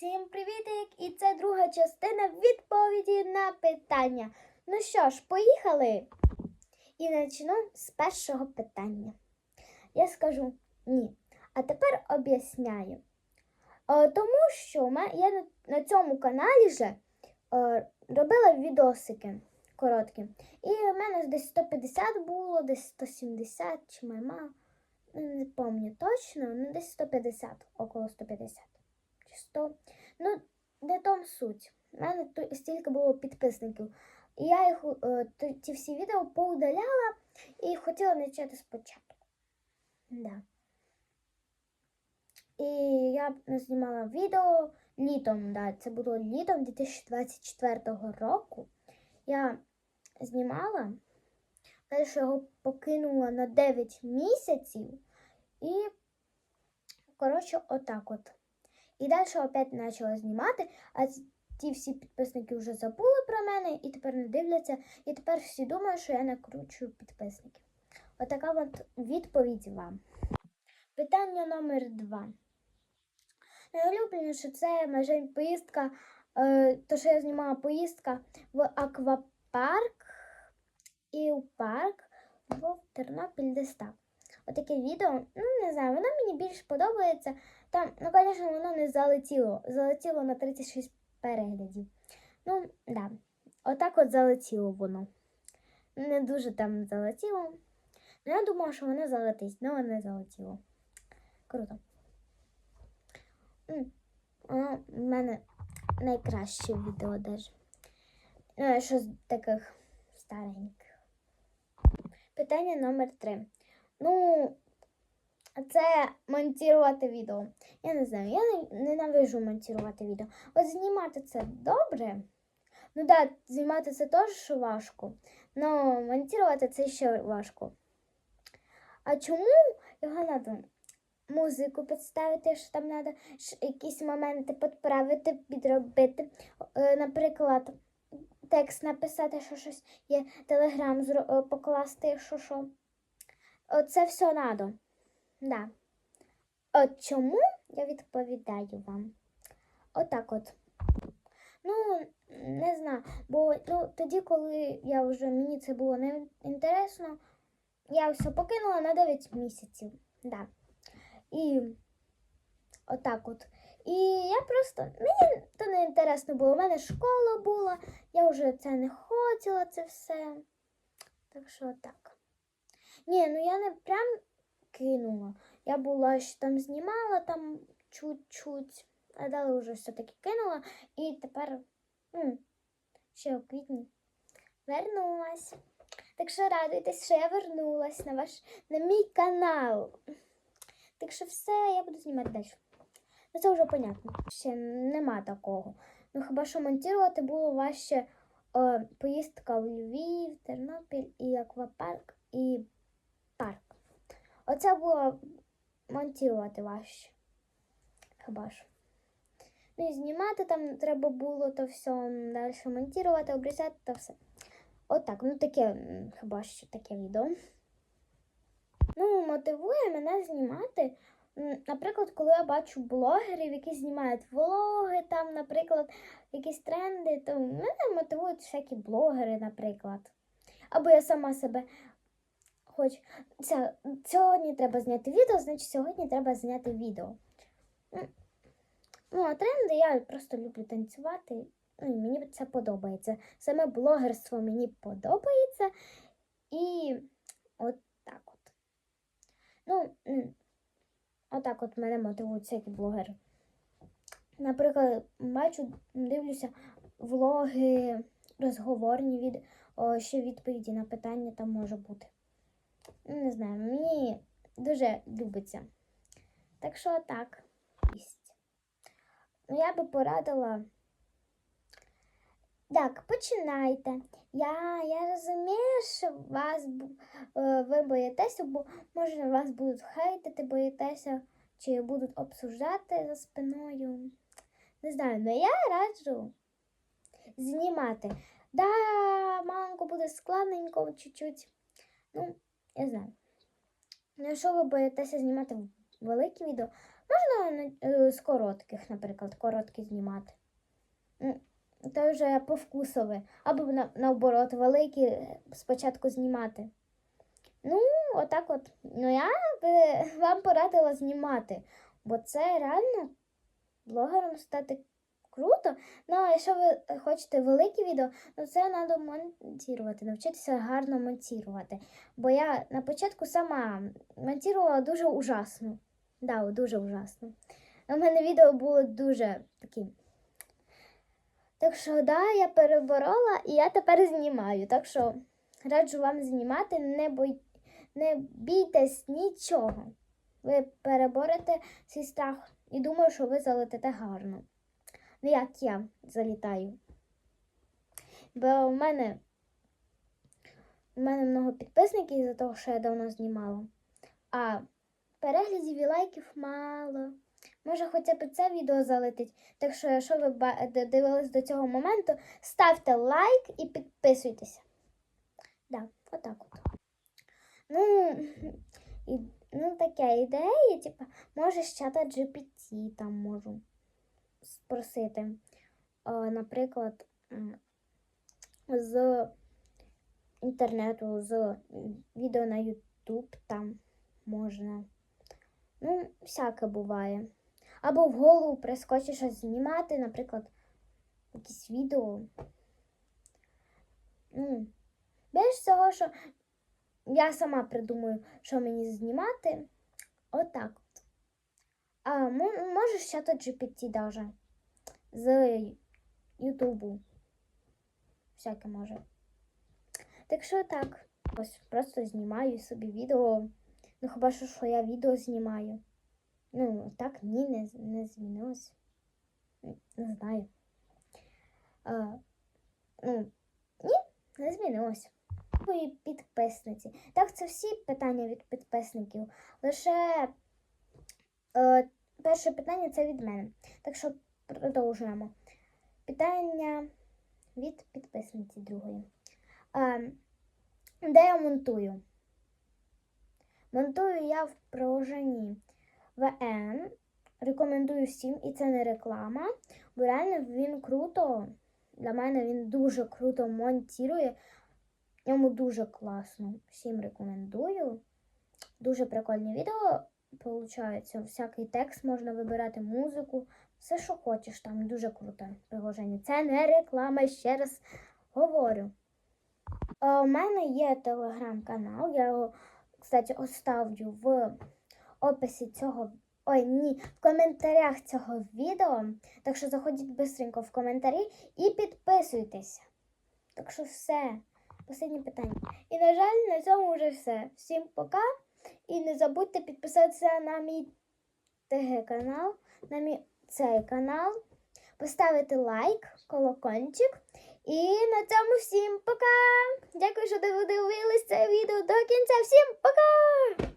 Всім привітик! І це друга частина відповіді на питання. Ну що ж, поїхали? І почну з першого питання. Я скажу ні. А тепер об'ясняю. Е, тому що я на, цьому каналі вже е, робила відосики короткі. І в мене десь 150 було, десь 170 чи майма. Не пам'ятаю точно, ну десь 150, около 150 чи 100. Ну, не том суть. У мене стільки було підписників. І я їх е, т- ті всі відео поудаляла і хотіла почати спочатку. Да. І я знімала відео літом, да, це було літом 2024 року. Я знімала, далі його покинула на 9 місяців. І, коротше, отак от. І далі опять почала знімати, а ті всі підписники вже забули про мене і тепер не дивляться. І тепер всі думають, що я накручую підписників. Отака от відповідь вам. Питання номер два. Найулюбленіше це майже поїздка, е, то, що я знімала поїздка в аквапарк і у парк в Тернопіль Дестап. Отаке відео, ну не знаю, воно мені більш подобається. Там, ну, звісно, воно не залетіло. Залетіло на 36 переглядів. Ну, да. Отак от залетіло воно. Не дуже там залетіло. Ну, я думала, що воно залетить, але не залетіло. Круто. Воно в мене найкраще відео даже. Ну, що з таких стареньких. Питання номер три. Ну, це монтувати відео. Я не знаю, я не- ненавижу монтувати відео. От знімати це добре. Ну так, да, знімати це теж важко. але монтувати це ще важко. А чому його треба музику підставити, що там треба якісь моменти підправити, підробити. Е, Наприклад, текст написати, що щось є, телеграм е, покласти, що що. Оце все треба. Да. От чому я відповідаю вам? Отак от. Ну, не знаю, бо ну, тоді, коли я вже мені це було не інтересно, я все покинула на 9 місяців. Да. І отак от. І я просто, мені то не інтересно було. У мене школа була, я вже це не хотіла, це все. Так що так. Ні, ну я не прям кинула. Я була ще там знімала там чуть-чуть, а далі вже все-таки кинула. І тепер м, ще у квітні вернулась. Так що радуйтесь, що я вернулась на ваш на мій канал. Так що все, я буду знімати далі. Ну це вже понятно. Ще нема такого. Ну хіба що монтувати було важче е, поїздка в Львів, Тернопіль і аквапарк і парк. Оце було монтувати важче. Хіба що. Ну і знімати там треба було то все, далі монтувати, обрізати то все. Отак, ну таке, хіба що таке відео. Ну, мотивує мене знімати. Наприклад, коли я бачу блогерів, які знімають влоги, там, наприклад, якісь тренди, то мене мотивують всякі блогери, наприклад. Або я сама себе хочу. Це, сьогодні треба зняти відео, значить сьогодні треба зняти відео. Ну, а тренди я просто люблю танцювати. Ну, мені це подобається. Саме блогерство мені подобається. І от так от. Ну, отак от мене мотивують всякі блогери. Наприклад, бачу, дивлюся влоги, розговорні від, о, ще відповіді на питання там може бути. Ну, Не знаю, мені дуже любиться. Так що так. Ну, я би порадила. Так, починайте. Я, я розумію, що вас е, ви боїтеся, бо може вас будуть хейтити, боїтеся, чи будуть обсуждати за спиною. Не знаю, але я раджу знімати. Да, маленько буде складненько чуть-чуть. Ну, я знаю. Ну, якщо ви боїтеся знімати великі відео, Можна е, з коротких, наприклад, короткі знімати. Це вже по вкусові. Або наоборот, великі е, спочатку знімати. Ну, отак от. Ну, я би вам порадила знімати, бо це реально блогером стати круто. Ну, а якщо ви хочете великі відео, ну це треба монтувати, навчитися гарно монтувати. Бо я на початку сама монтувала дуже ужасно. Да, дуже ужасно. У мене відео було дуже такі. Так що, да, я переборола і я тепер знімаю. Так що раджу вам знімати, не, бой... не бійтесь нічого. Ви переборете свій страх і думаю, що ви залетите гарно. Не як я залітаю. Бо у мене, у мене много підписників із-за того, що я давно знімала. А переглядів і лайків мало. Може, хоча б це відео залетить. Так що, якщо ви дивились до цього моменту, ставте лайк і підписуйтеся. Да, отак от. Ну, і, ну таке ідея, типу, може з чата GPT там можу спросити. Наприклад, з інтернету, з відео на YouTube там можна. Ну, всяке буває. Або в голову прискочить щось знімати, наприклад, якісь відео. Ну, більш того, що я сама придумаю, що мені знімати. Отак от. А мо- може ще то GPT даже. З Ютубу. Всяке може. Так що так. Ось просто знімаю собі відео. Ну, хіба що, що я відео знімаю. Ну, так ні, не, не змінилось. Не знаю. А, ну, ні, не змінилось. Мої підписниці. Так, це всі питання від підписників. Лише е, перше питання це від мене. Так що продовжуємо. Питання від підписниці другої. Де я монтую? Монтую я в приложенні VN. Рекомендую всім, і це не реклама, бо реально він круто. Для мене він дуже круто монтує. Йому дуже класно. Всім рекомендую. Дуже прикольні відео. Получається, всякий текст можна вибирати, музику, все, що хочеш, там дуже круте приложення. Це не реклама, ще раз говорю. Е, У мене є телеграм-канал, я його, кстати, оставлю в описі цього. Ой, ні, в коментарях цього відео. Так що заходіть бистренько в коментарі і підписуйтесь. Так що все. Останнє питання. І, на жаль, на цьому вже все. Всім пока. І не забудьте підписатися на мій ТГ-канал, на мій цей канал, поставити лайк, колокольчик. І на цьому всім пока! Дякую, що дивились це відео до кінця. Всім пока!